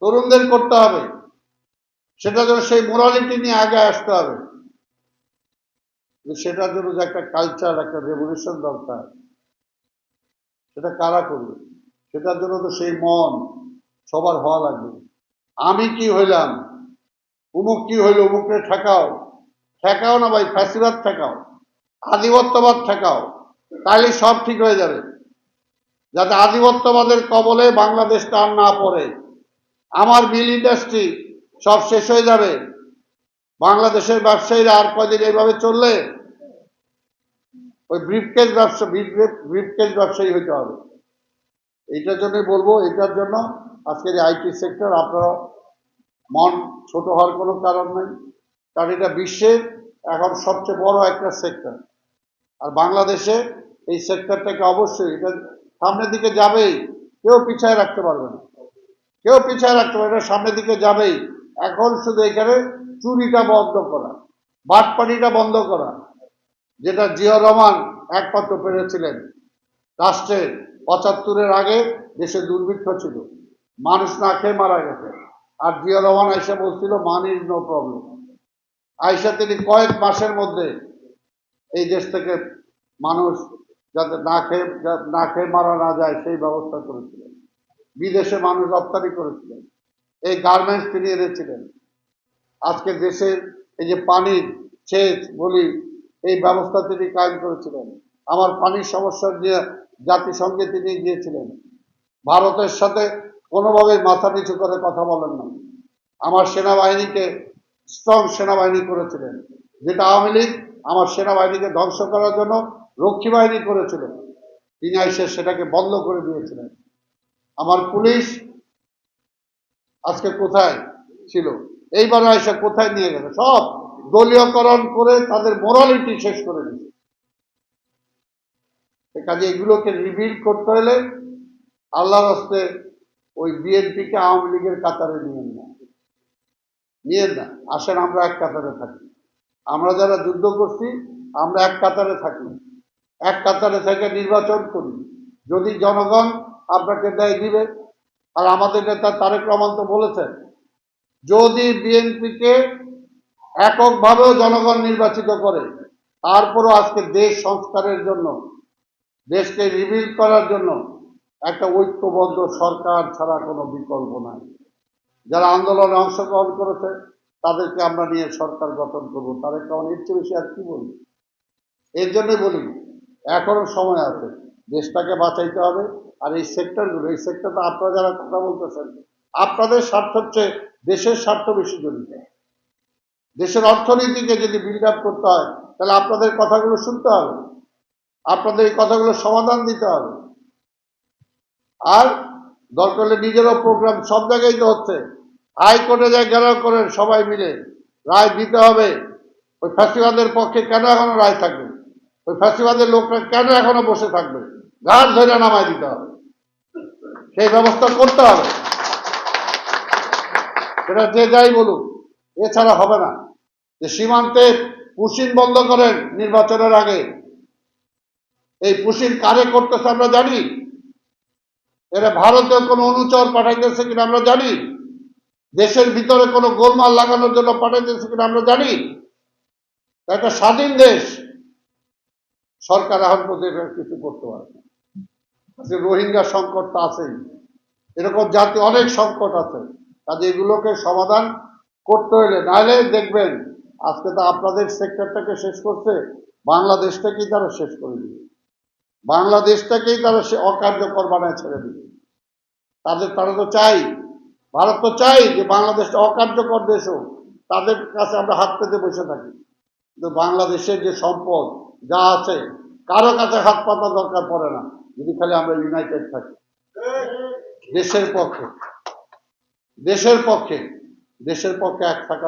তরুণদের করতে হবে। সেটা যেন সেই মোরালিটি নিয়ে আগে আসতে হবে। সেটার জন্য যে একটা কালচার একটা রেভলিউশন দরকার। সেটা কারা করবে? সেটার জন্য তো সেই মন সবার হওয়া লাগবে। আমি কি হইলাম? উমুক কি হইল? উমুকরে ঠেকাও। ঠেকাও না ভাই, ফ্যাসিবাদ ঠেকাও। আধিপত্যবাদ ঠেকাও। তাহলে সব ঠিক হয়ে যাবে। যাতে আধিপত্যবাদের কবলে বাংলাদেশটা আর না পড়ে। আমার মিল ইন্ডাস্ট্রি সব শেষ হয়ে যাবে। বাংলাদেশের ব্যবসায়ীরা আর কয়দিন এইভাবে চললে? ওই ব্রিফকেজ ব্যবসা ব্রিফকেজ ব্যবসায়ী হইতে হবে। এইটার জন্যই বলব এটার জন্য আজকের আইটি সেক্টর আপনারা মন ছোট হওয়ার কোনো কারণ নেই। কারণ এটা বিশ্বের এখন সবচেয়ে বড় একটা সেক্টর। আর বাংলাদেশে এই সেক্টরটাকে অবশ্যই এটা সামনের দিকে যাবেই, কেউ পিছায় রাখতে পারবে না। কেউ পিছিয়ে রাখতে পারে না, সামনের দিকে যাবেই। এখন শুধু এখানে চুরিটা বন্ধ করা, বাটপানিটা বন্ধ করা, যেটা জিয়া রহমান একমাত্র পেরেছিলেন। রাষ্ট্রের পঁচাত্তরের আগে দেশে দুর্ভিক্ষ ছিল, মানুষ না খেয়ে মারা গেছে। আর জিয়া রহমান আইসা বলছিল মানি নো প্রবলেম আইসা তিনি কয়েক মাসের মধ্যে এই দেশ থেকে মানুষ যাতে না খেয়ে না খেয়ে মারা না যায়, সেই ব্যবস্থা করেছিলেন। বিদেশে মানুষ রপ্তানি করেছিলেন। এই গার্মেন্টস তিনি এনেছিলেন। আজকে দেশের এই যে পানির সেচ, বলি, এই ব্যবস্থা তিনি কায়েম করেছিলেন। আমার পানির সমস্যা নিয়ে জাতিসংঘে তিনি গিয়েছিলেন। ভারতের সাথে কোনোভাবে মাথা নিচু করে কথা বলেন না। আমার সেনাবাহিনীকে স্ট্রং সেনাবাহিনী করেছিলেন, যেটা আওয়ামী লীগ আমার সেনাবাহিনীকে ধ্বংস করার জন্য রক্ষী বাহিনী করেছিল। তিনি আইসে সেটাকে বন্ধ করে দিয়েছিলেন। আমার পুলিশ আজকে কোথায় ছিল? এইবার এসে কোথায় নিয়ে গেছে সব দলীয়করণ করে তাদের মোরালিটি শেষ করে দিয়েছে। কাজে এগুলোকে রিভিল করতে হলে আল্লাহর হস্তে ওই বিএনপিকে আওয়ামী লীগের কাতারে নিয়েন না নিয়েন না, আসেন আমরা এক কাতারে থাকি। আমরা যারা যুদ্ধ করছি, আমরা এক কাতারে থাকি। এক কাতারে থেকে নির্বাচন করি। যদি জনগণ আপনাকে দেয় দিবে। আর আমাদের নেতা তারেক রহমান তো বলেছেন, যদি বিএনপিকে এককভাবেও জনগণ নির্বাচিত করে, তারপরও আজকে দেশ সংস্কারের জন্য, দেশকে রিবিল্ড করার জন্য একটা ঐক্যবদ্ধ সরকার ছাড়া কোনো বিকল্প নাই। যারা আন্দোলনে অংশগ্রহণ করেছে, তাদেরকে আমরা নিয়ে সরকার গঠন করব। তাদের কারণ এর চেয়ে বেশি আর কি বলি এর জন্যই বলি, এখনও সময় আছে, দেশটাকে বাঁচাইতে হবে। আর এই সেক্টরগুলো এই সেক্টরটা আপনারা যারা কথা বলতেছেন, আপনাদের স্বার্থ হচ্ছে দেশের স্বার্থ বেশি জড়িত দেশের অর্থনীতিকে যদি বিল্ড আপ করতে হয়, তাহলে আপনাদের কথাগুলো শুনতে হবে। আপনাদের এই কথাগুলো সমাধান দিতে হবে। আর দরকার হলে নিজেরও প্রোগ্রাম সব জায়গায় তো হচ্ছে। হাইকোর্টে যায় ঘেরাও করেন সবাই মিলে। রায় দিতে হবে। ওই ফাঁসিবাদের পক্ষে কেন এখনও রায় থাকবে? ওই ফাঁসিবাদের লোকরা কেন এখনও বসে থাকবে? ঘাট ধরে নামায় দিতে হবে। সেই ব্যবস্থা করতে হবে। সেটা যে যাই বলুক, এছাড়া হবে না। যে সীমান্তে পুশিন বন্ধ করেন নির্বাচনের আগে, এই পুশিন কারে করতেছে আমরা জানি। এরা ভারতের কোনো অনুচর পাঠাইতেছে কিনা আমরা জানি। দেশের ভিতরে কোনো গোলমাল লাগানোর জন্য পাঠাইতেছে কিনা আমরা জানি। একটা স্বাধীন দেশ, সরকার এখন কিছু করতে পারে না। আজকে রোহিঙ্গা সংকট তো আছেই। এরকম জাতি অনেক সংকট আছে। কাজে এগুলোকে সমাধান করতে হলে নাহলে দেখবেন, আজকে তো আপনাদের সেক্টরটাকে শেষ করছে, বাংলাদেশটাকেই তারা শেষ করে দিবে। বাংলাদেশটাকেই তারা সে অকার্যকর বানায় ছেড়ে দিবে। তাদের, তারা তো চাই, ভারত তো চাই যে বাংলাদেশটা অকার্যকর দেশ হোক, তাদের কাছে আমরা হাত পেতে বসে থাকি। কিন্তু বাংলাদেশের যে সম্পদ যা আছে, কারও কাছে হাত পাতা দরকার পড়ে না। যদি খালি আমরা ইউনাইটেড থাকি। দেশের পক্ষে। দেশের পক্ষে। দেশের পক্ষে এক থাকা